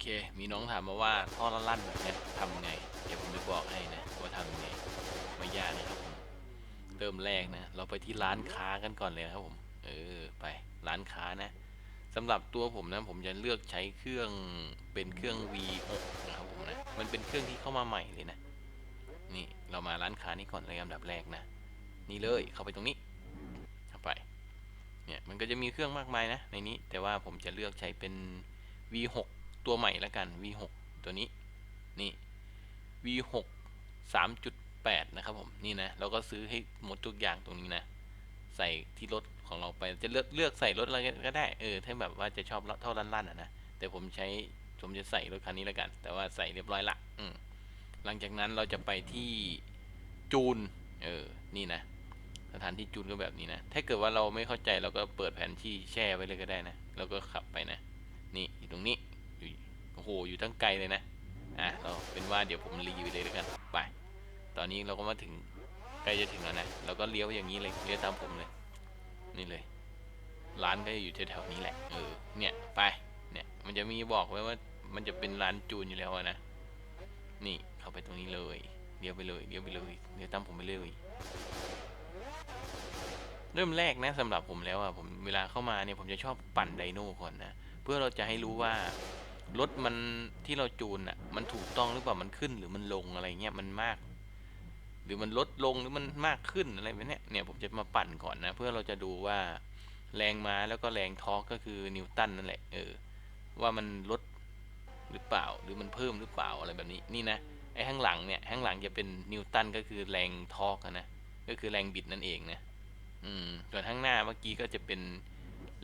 เค มีน้องถามมาว่าท่อลั่นๆแบบนี้ทำไง เดี๋ยวผมจะบอกให้นะว่าทำไงไม่ยากนะครับผมเริ่มแรกนะ เราไปที่ร้านค้ากันก่อนเลยนะครับผม เออ ไปร้านค้านะสำหรับตัวผมนะ ผมจะเลือกใช้เครื่องเป็นเครื่อง V6 นะครับผมนะ มันเป็นเครื่องที่เข้ามาใหม่เลยนะ นี่เรามาร้านค้านี้ก่อนเลยอันดับแรกนะ นี่เลยเข้าไปตรงนี้ เข้าไป เนี่ยมันก็จะมีเครื่องมากมายนะในนี้ แต่ว่าผมจะเลือกใช้เป็น V6 ตัวใหม่แล้วกัน V6 ตัวนี้นี่ V6 3.8 นะครับผมนี่นะเราก็ซื้อให้หมดทุกอย่างตรงนี้นะ ใส่ที่รถของเราไปจะเลือกเลือกใส่รถอะไรก็ได้เออถ้าแบบว่าจะชอบเท่าลั่นๆอะนะแต่ผมใช้ผมจะใส่รถคันนี้แล้วกัน แต่ว่าใส่เรียบร้อยละอืมหลังจากนั้นเราจะไปที่จูนเออนี่นะสถานที่จูนก็แบบนี้นะ ถ้าเกิดว่าเราไม่เข้าใจเราก็เปิดแผนที่แช่ไว้เลยก็ได้นะ แล้วก็ขับไปนะ นี่อยู่ตรงนี้ หอยู่ตั้งไกลเลยนะ อะเราเป็นว่าเดี๋ยวผมรีไปเลยแล้วกันไปตอนนี้เราก็มาถึงใกล้จะถึงแล้วนะเราก็เลี้ยวอย่างนี้เลยเลี้ยวตามผมเลย นี่เลย ร้านก็อยู่แถวๆนี้แหละเออเนี่ยไปเนี่ยมันจะมีบอกไว้ว่ามันจะเป็นร้านจูนอยู่แล้วนะนี่เข้าไปตรงนี้เลยเลี้ยวไปเลยเลี้ยวไปเลยเลี้ยวตามผมไปเลยเริ่มแรกนะสำหรับผมแล้วอะผมเวลาเข้ามาเนี่ยผมจะชอบปั่นไดโน่ก่อนนะเพื่อเราจะให้รู้ว่า รถมันที่เราจูนอะมันถูกต้องหรือเปล่ามันขึ้นหรือมันลงอะไรเงี้ยมันมาก หรือมันลดลงหรือมันมากขึ้นอะไรแบบเนี้ยเนี่ยผมจะมาปั่นก่อนนะ เพื่อเราจะดูว่าแรงม้าแล้วก็แรงทอร์กก็คือนิวตันนั่นแหละเออว่ามันลดหรือเปล่าหรือมันเพิ่มหรือเปล่าอะไรแบบนี้นี่นะไอ้ข้างหลังเนี่ยข้างหลังจะเป็นนิวตันก็คือแรงทอร์กนะก็คือแรงบิดนั่นเองนะอืมส่วนข้างหน้าเมื่อกี้ก็จะเป็น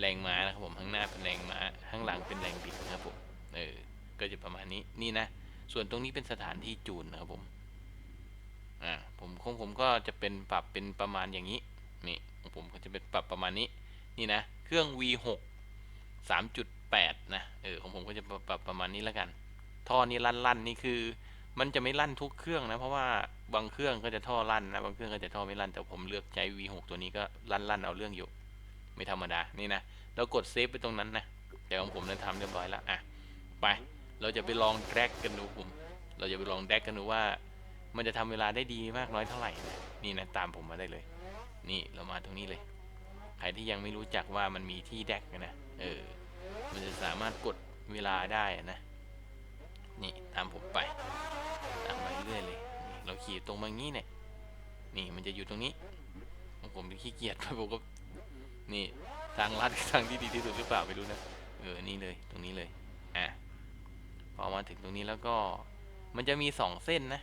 แรงม้านะครับผมข้างหน้าเป็นแรงม้าข้างหลังเป็นแรงบิดนะครับผม เออก็จะประมาณนี้นี่นะ ส่วนตรงนี้เป็นสถานที่จูนนะครับผมอ่าผมของผมก็จะเป็นปรับเป็นประมาณอย่างนี้นี่ของผมก็จะเป็นปรับประมาณนี้นี่นะเครื่อง V6 3.8นะเออของผมก็จะปรับประมาณนี้แล้วกัน ท่อนี้ลั่นๆนี่คือ มันจะไม่ลั่นทุกเครื่องนะเพราะว่าบางเครื่องก็จะท่อลั่นนะบางเครื่องก็จะท่อไม่ลั่นแต่ผมเลือกใช้ V6 ตัวนี้ก็ลั่นลั่นเอาเรื่องอยู่ ไม่ธรรมดานี่นะเรากดเซฟไปตรงนั้นนะแต่ของผมนั้นทำเรียบร้อยแล้วอะ ไป เราจะไปลองแดกกันดูผม เราจะไปลองแดกกันดูว่า มันจะทำเวลาได้ดีมากน้อยเท่าไหร่นะนี่นะตามผมมาได้เลย นี่เรามาตรงนี้เลย ใครที่ยังไม่รู้จักว่ามันมีที่แดกนะ เออ มันจะสามารถกดเวลาได้นะ นี่ตามผมไป ตามไปเรื่อยเลยเราขี่ตรงมางี้เนี่ย นี่มันจะอยู่ตรงนี้ของผมขี้เกียจผมก็ นี่ทางลัดทางที่ดีที่สุดหรือเปล่าไม่รู้นะ เออ นี่เลย ตรงนี้เลย ถึงตรงนี้แล้วก็มันจะมีสองเส้นนะ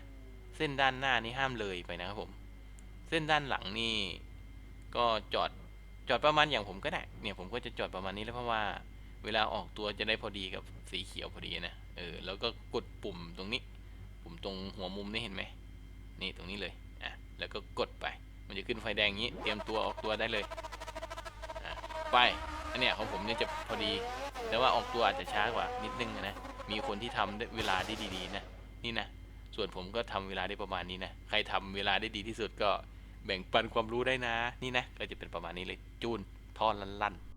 เส้นด้านหน้านี่ห้ามเลยไปนะครับผม เส้นด้านหลังนี่ก็จอดจอดประมาณอย่างผมก็ได้เนี่ยผมก็จะจอดประมาณนี้แล้วเพราะว่าเวลาออกตัวจะได้พอดีกับสีเขียวพอดีนะเออแล้วก็กดปุ่มตรงนี้ ปุ่มตรงหัวมุมนี่เห็นไหมนี่ตรงนี้เลยอะแล้วก็กดไป มันจะขึ้นไฟแดงอย่างนี้ เตรียมตัวออกตัวได้เลยอะไป อันเนี้ยของผมเนี่ยจะพอดี แต่ว่าออกตัวอาจจะช้ากว่านิดนึงนะ มีคนที่ทำได้เวลาได้ดีๆนะ นี่นะ ส่วนผมก็ทำเวลาได้ประมาณนี้นะ ใครทำเวลาได้ดีที่สุดก็แบ่งปันความรู้ได้นะ นี่นะ ก็จะเป็นประมาณนี้เลย จูนท่อนลั่นๆ